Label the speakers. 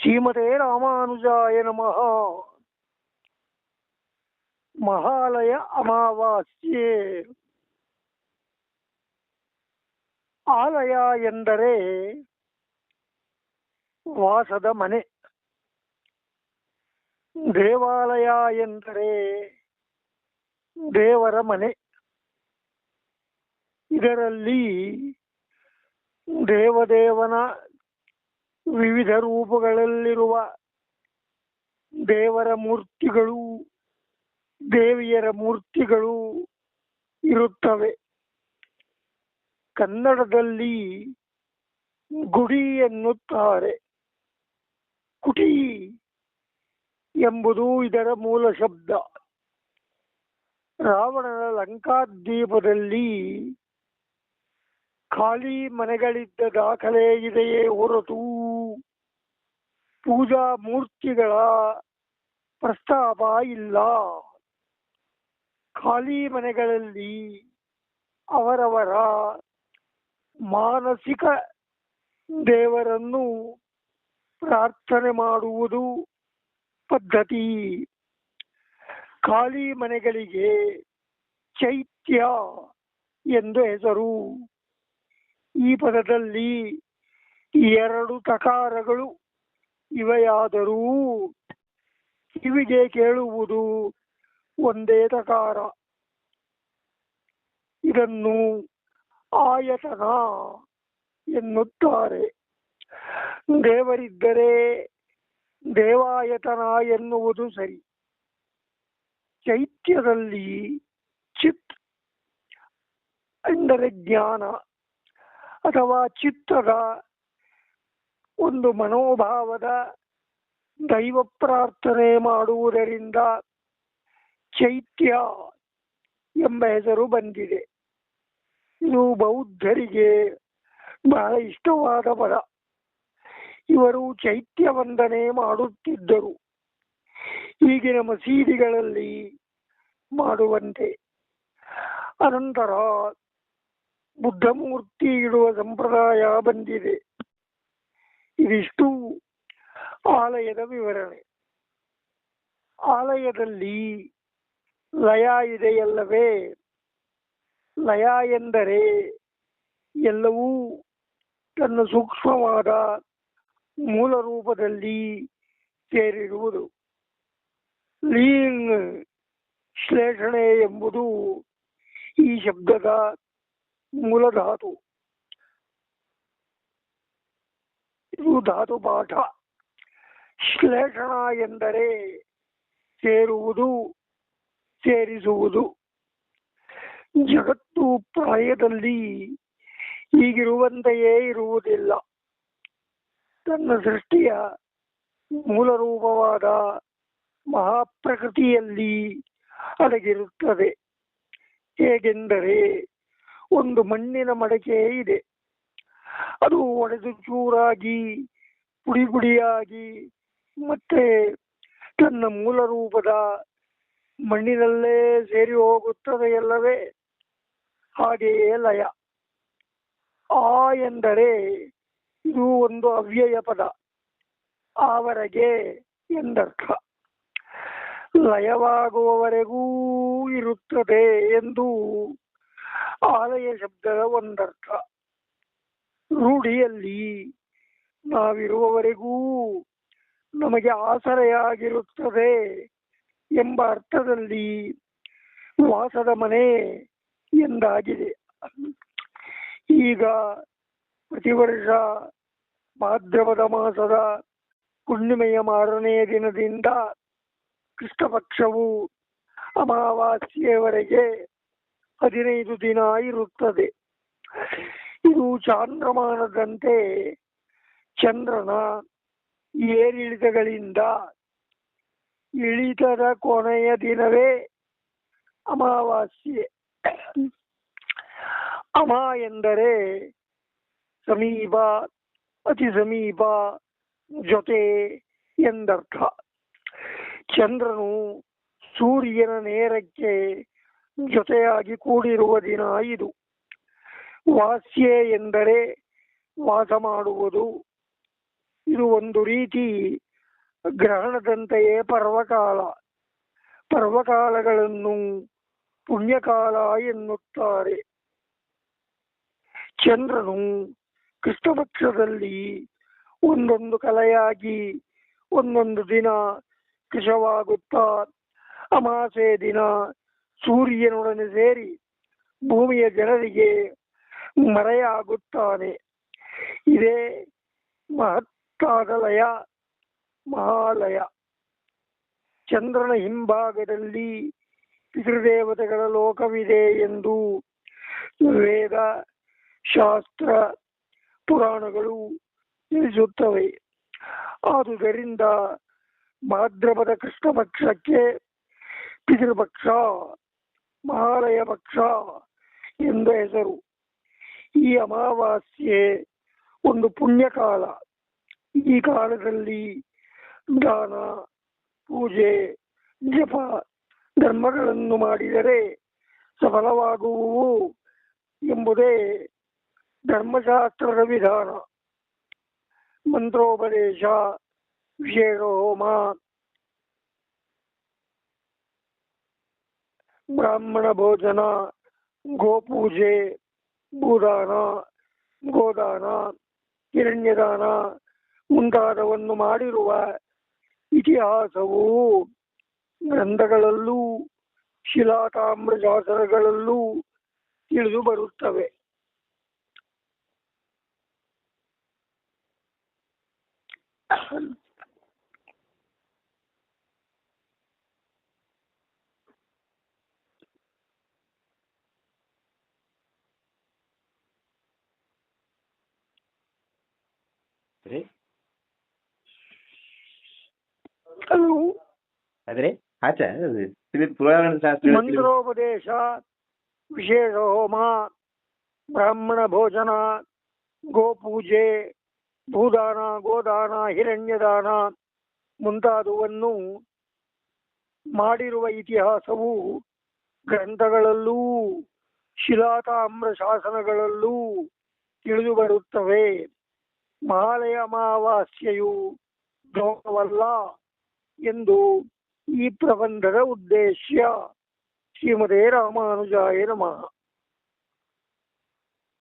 Speaker 1: ಶ್ರೀಮತೆ ರಾಮಾನುಜಾಯ ನಮಃ ಮಹಾಲಯ ಅಮಾವಾಸ್ಯೆ ಆಲಯ ಎಂದರೆ ವಾಸದ ಮನೆ ದೇವಾಲಯ ಎಂದರೆ ದೇವರ ಮನೆ ಇದರಲ್ಲಿ ದೇವದೇವನ ವಿವಿಧ ರೂಪಗಳಲ್ಲಿರುವ ದೇವರ ಮೂರ್ತಿಗಳು, ದೇವಿಯರ ಮೂರ್ತಿಗಳು ಇರುತ್ತವೆ. ಕನ್ನಡದಲ್ಲಿ ಗುಡಿ ಎನ್ನುತ್ತಾರೆ. ಕುಟಿ ಎಂಬುದು ಇದರ ಮೂಲ ಶಬ್ದ. ರಾವಣನ ಲಂಕಾದ್ವೀಪದಲ್ಲಿ ಖಾಲಿ ಮನೆಗಳಿದ್ದ ದಾಖಲೆ ಇದೆಯೇ ಹೊರತು? ಪೂಜಾ ಮೂರ್ತಿಗಳ ಪ್ರಸ್ತಾಪ ಇಲ್ಲ. ಖಾಲಿ ಮನೆಗಳಲ್ಲಿ ಅವರವರ ಮಾನಸಿಕ ದೇವರನ್ನು ಪ್ರಾರ್ಥನೆ ಮಾಡುವುದು ಪದ್ಧತಿ. ಖಾಲಿ ಮನೆಗಳಿಗೆ ಚೈತ್ಯ ಎಂದು ಹೆಸರು. ಈ ಪದದಲ್ಲಿ ಎರಡು ತಕಾರಗಳು ಇವೆಯಾದರೂ ಕಿವಿಗೆ ಕೇಳುವುದು ಒಂದೇ ತಕಾರ. ಇದನ್ನು ಆಯತನ ಎನ್ನುತ್ತಾರೆ. ದೇವರಿದ್ದರೆ ದೇವಾಯತನ ಎನ್ನುವುದು ಸರಿ. ಚೈತ್ಯದಲ್ಲಿ ಚಿತ್ ಅಂದರೆ ಜ್ಞಾನ. ಅಥವಾ ಚಿತ್ತದ ಒಂದು ಮನೋಭಾವದ ದೈವ ಪ್ರಾರ್ಥನೆ ಮಾಡುವುದರಿಂದ ಚೈತ್ಯ ಎಂಬ ಹೆಸರು ಬಂದಿದೆ. ಇದು ಬೌದ್ಧರಿಗೆ ಬಹಳ ಇಷ್ಟವಾದ ಪದ. ಇವರು ಚೈತ್ಯ ವಂದನೆ ಮಾಡುತ್ತಿದ್ದರು. ಈಗಿನ ಮಸೀದಿಗಳಲ್ಲಿ ಮಾಡುವಂತೆ. ಅನಂತರ ಬುದ್ಧ ಮೂರ್ತಿ ಇಡುವ ಸಂಪ್ರದಾಯ ಬಂದಿದೆ. ಇದಿಷ್ಟು ಆಲಯದ ವಿವರಣೆ. ಆಲಯದಲ್ಲಿ ಲಯ ಇದೆಯಲ್ಲವೇ? ಲಯ ಎಂದರೆ ಎಲ್ಲವೂ ತನ್ನ ಸೂಕ್ಷ್ಮವಾದ ಮೂಲ ರೂಪದಲ್ಲಿ ಸೇರಿರುವುದು. ಲೀನ್ ಶ್ಲೇಷಣೆ ಎಂಬುದು ಈ ಶಬ್ದದ ಮೂಲ ಧಾತು ಇದು ಧಾತು ಪಾಠ ಶ್ಲೇಷಣ ಎಂದರೆ ಸೇರುವುದು, ಸೇರಿಸುವುದು। ಜಗತ್ತು ಪ್ರಾಯದಲ್ಲಿ ಈಗಿರುವಂತೆಯೇ ಇರುವುದಿಲ್ಲ. ತನ್ನ ಸೃಷ್ಟಿಯ ಮೂಲ ರೂಪವಾದ ಮಹಾಪ್ರಕೃತಿಯಲ್ಲಿ ಅಡಗಿರುತ್ತದೆ. ಹೇಗೆಂದರೆ ಒಂದು ಮಣ್ಣಿನ ಮಡಕೆ ಇದೆ. ಅದು ಒಡೆದು ಚೂರಾಗಿ ಪುಡಿ ಪುಡಿಯಾಗಿ ಮತ್ತೆ ತನ್ನ ಮೂಲ ರೂಪದ ಮಣ್ಣಿನಲ್ಲೇ ಸೇರಿ ಹೋಗುತ್ತದೆಯಲ್ಲವೇ ಹಾಗೆಯೇ ಲಯ. ಆ ಎಂದರೆ ಇದು ಒಂದು ಅವ್ಯಯ ಪದ. ಆವರೆಗೆ ಎಂದರ್ಥ. ಲಯವಾಗುವವರೆಗೂ ಇರುತ್ತದೆ ಎಂದು ಆಲಯ ಶಬ್ದದ ಒಂದರ್ಥ. ರೂಢಿಯಲ್ಲಿ ನಾವಿರುವವರೆಗೂ ನಮಗೆ ಆಸರೆಯಾಗಿರುತ್ತದೆ ಎಂಬ ಅರ್ಥದಲ್ಲಿ ವಾಸದ ಮನೆ ಎಂದಾಗಿದೆ. ಈಗ ಪ್ರತಿ ವರ್ಷ ಭಾದ್ರಪದ ಮಾಸದ ಹುಣ್ಣಿಮೆಯ ಮಾರನೆಯ ದಿನದಿಂದ ಕೃಷ್ಣಪಕ್ಷವು ಅಮಾವಾಸ್ಯೆಯವರೆಗೆ ಹದಿನೈದು ದಿನ ಇರುತ್ತದೆ. ಇದು ಚಾಂದ್ರಮಾನದಂತೆ ಚಂದ್ರನ ಏರಿಳಿತಗಳಿಂದ ಇಳಿತದ ಕೊನೆಯ ದಿನವೇ ಅಮಾವಾಸ್ಯೆ. ಅಮ ಎಂದರೆ ಸಮೀಪ, ಅತಿ ಸಮೀಪ ಜೊತೆ ಎಂದರ್ಥ. ಚಂದ್ರನು ಸೂರ್ಯನ ನೇರಕ್ಕೆ ಜೊತೆಯಾಗಿ ಕೂಡಿರುವ ದಿನ ಇದು. ವಾಸ್ಯೆ ಎಂದರೆ ವಾಸ ಮಾಡುವುದು. ಇದು ಒಂದು ರೀತಿ ಗ್ರಹಣದಂತೆಯೇ ಪರ್ವಕಾಲ. ಪರ್ವಕಾಲಗಳನ್ನು ಪುಣ್ಯಕಾಲ ಎನ್ನುತ್ತಾರೆ. ಚಂದ್ರನು ಕೃಷ್ಣಪಕ್ಷದಲ್ಲಿ ಒಂದೊಂದು ಕಲೆಯಾಗಿ ಒಂದೊಂದು ದಿನ ಕೃಶವಾಗುತ್ತಾ ಅಮಾಸೆ ದಿನ ಸೂರ್ಯನೊಡನೆ ಸೇರಿ ಭೂಮಿಯ ಜನರಿಗೆ ಮರೆಯಾಗುತ್ತಾನೆ. ಇದೇ ಮಹತ್ತಾದ ಲಯ ಮಹಾಲಯ. ಚಂದ್ರನ ಹಿಂಭಾಗದಲ್ಲಿ ಪಿತೃದೇವತೆಗಳ ಲೋಕವಿದೆ ಎಂದು ವೇದ, ಶಾಸ್ತ್ರ, ಪುರಾಣಗಳು ತಿಳಿಸುತ್ತವೆ. ಆದುದರಿಂದ ಭಾದ್ರಪದ ಕೃಷ್ಣ ಪಕ್ಷಕ್ಕೆ ಪಿತೃಪಕ್ಷ ಮಹಾಲಯ ಪಕ್ಷ ಎಂದ ಹೆಸರು. ಈ ಅಮಾವಾಸ್ಯೆ ಒಂದು ಪುಣ್ಯಕಾಲ. ಈ ಕಾಲದಲ್ಲಿ ದಾನ, ಪೂಜೆ, ಜಪ ಧರ್ಮಗಳನ್ನು ಮಾಡಿದರೆ ಸಫಲವಾಗುವು ಎಂಬುದೇ ಧರ್ಮಶಾಸ್ತ್ರದ ವಿಧಾನ. ಮಂತ್ರೋಪದೇಶ ವಿಶೇಷ ಹೋಮ ಬ್ರಾಹ್ಮಣ ಭೋಜನ ಗೋಪೂಜೆ ಭೂದಾನ ಗೋದಾನ ಹಿರಣ್ಯದಾನ ಮುಂತಾದವನ್ನು ಮಾಡಿರುವ ಇತಿಹಾಸವು ಗ್ರಂಥಗಳಲ್ಲೂ ಶಿಲಾತಾಮ್ರ ಶಾಸನಗಳಲ್ಲೂ ತಿಳಿದು ಬರುತ್ತವೆ.
Speaker 2: ರೀ ಅದ್ರಿ ಆಚೆ
Speaker 1: ಮಂತ್ರೋಪದೇಶ ವಿಶೇಷ ಹೋಮ ಬ್ರಾಹ್ಮಣ ಭೋಜನ ಗೋಪೂಜೆ ಭೂದಾನ ಗೋದಾನ ಹಿರಣ್ಯದಾನ ಮುಂತಾದುವನ್ನು ಮಾಡಿರುವ ಇತಿಹಾಸವು ಗ್ರಂಥಗಳಲ್ಲೂ ಶಿಲಾತಾಮ್ರ ಶಾಸನಗಳಲ್ಲೂ ತಿಳಿದು ಬರುತ್ತವೆ ಮಹಾಲಯ ಅಮಾವಾಸ್ಯೆಯು ಗೌರವಲ್ಲ ಎಂದು ಈ ಪ್ರಬಂಧದ ಉದ್ದೇಶ ಶ್ರೀಮದೇ ರಾಮಾನುಜಾಯ ನಮಃ.